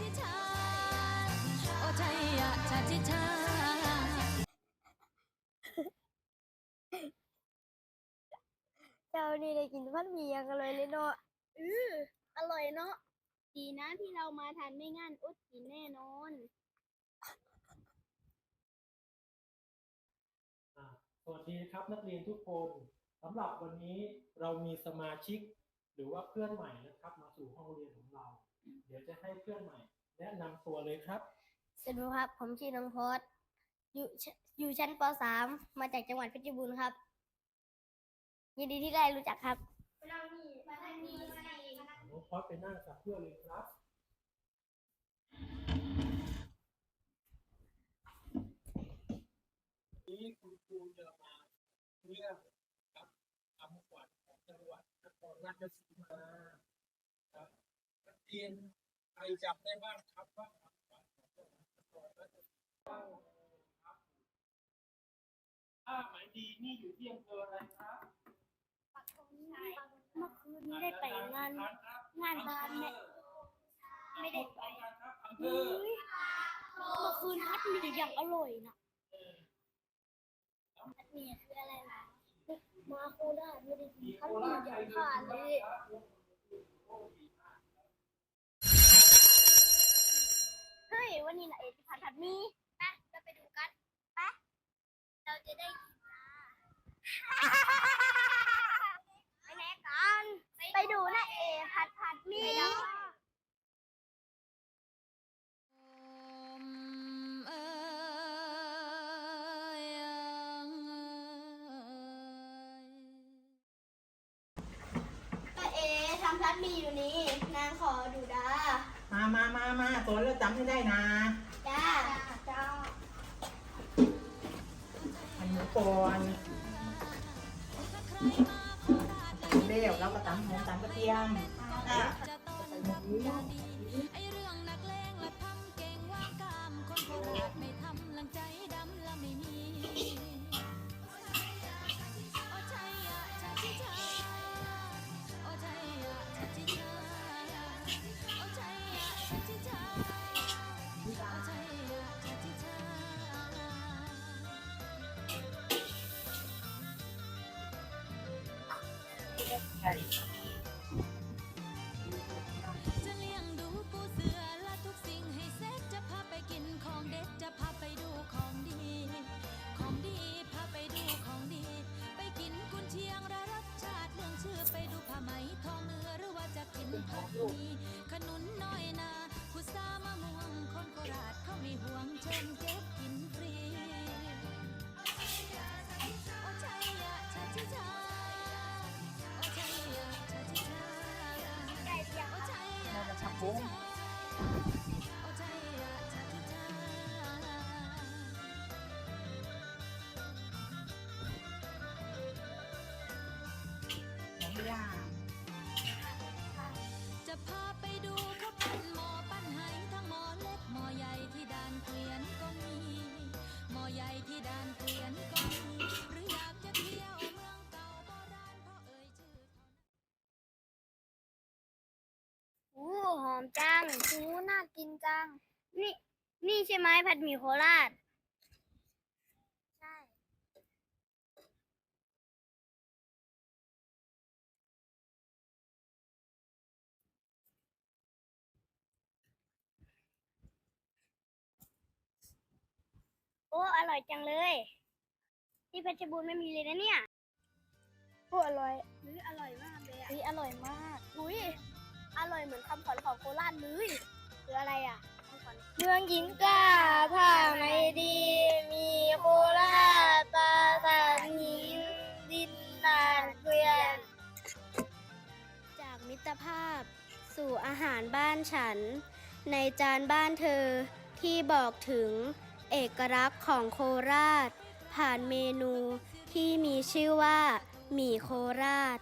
ชิชาโอ้ชัยยะชาชิชาเจ้านี่ได้กินพันหมีอย่างอร่อยเลยเนาะอืออร่อยเนาะดีนะที่เรามาทันไม่งั้นอดกินแน่นอนอ่าสวัสดีครับนักเรียนทุกคนสำหรับวันนี้เรามีสมาชิก หรือว่าเพื่อนใหม่นะครับ มาสู่ห้องเรียนของเรา เดี๋ยวจะให้เพื่อนใหม่ แนะนำตัวเลยครับ สวัสดีครับ ผมชื่อน้องพอดอยู่ชอยู่ชั้นป .3 มาจากจังหวัดเพชรบูรณ์ครับ ยินดีที่ได้รู้จักครับน้องพอดไปนั่งกับเพื่อนเลยครับ นี้คุณครูจะมาเรื่องครับคำขวัญของจังหวัดนครราชสีมาครับนัก เรียนใครจำได้บ้างครับว่าคำขวัญของจังหวัดนครับถ้าหมายดีนี่อยู่ที่อำเภออะไรครับเมื่อคืนนี้ได้ไปงาน งานบ้านแม่ไม่ได้ไปเมื่อคืนพัดหมีอย่างอร่อยนะพัดหมีคืออะไรล่ะมาโคราชไม่ได้กินพัดหมีราชอย่างมีผ่านเลย เฮ้ยวันนี้นะเอ็ดพัดพัดหมีไปเราไปดูกันไปเราจะได้กินนะ ไปไหนกัน ไปดูนะเอพัดพัดมีไปเอทำพัดมีอยู่นี่ นางขอดูดา มามามามาตัวเราจำให้ได้นะ จ้า จ้าอันหมูก่อน เดี๋ยวเราก็ตำหอมตำกระเทียมอะจะต้องทำอย่างดีไอเจะเลี้ยงดูปูเสือและทุกสิ่งให้เสร็จจะพาไปกินของเด็ดจะพาไปดูของดี ของดีพาไปดูของดี ไปกินกุนเชียงและรสชาติเรื่องชื่อไปดูผ้าไหมทองเหนือหรือว่าจะกินผักมีขนุน เราจะชักโค้งโอ้ชัยยะชาชิชาของย่าจะพาไปดู หอมจังอู้น่ากินจัง นี่ นี่ใช่ไหมผัดหมี่โคราชใช่โอ้อร่อยจังเลยที่เพชรบูรณ์ไม่มีเลยนะเนี่ยโอ้อร่อยอุ้ยอร่อยมากเลยอะอุ้ยอร่อยมากอุ้ย อร่อยเหมือนคำขวัญของโคราชเลยคืออะไรอะคำขวัญเมืองหญิงกล้าถ้าไม่ดี มีโคราชตาสานหินดินดานเกวียน จากมิตรภาพ สู่อาหารบ้านฉัน ในจานบ้านเธอที่บอกถึงเอกลักษณ์ของโคราช ผ่านเมนูที่มีชื่อว่าหมี่โคราช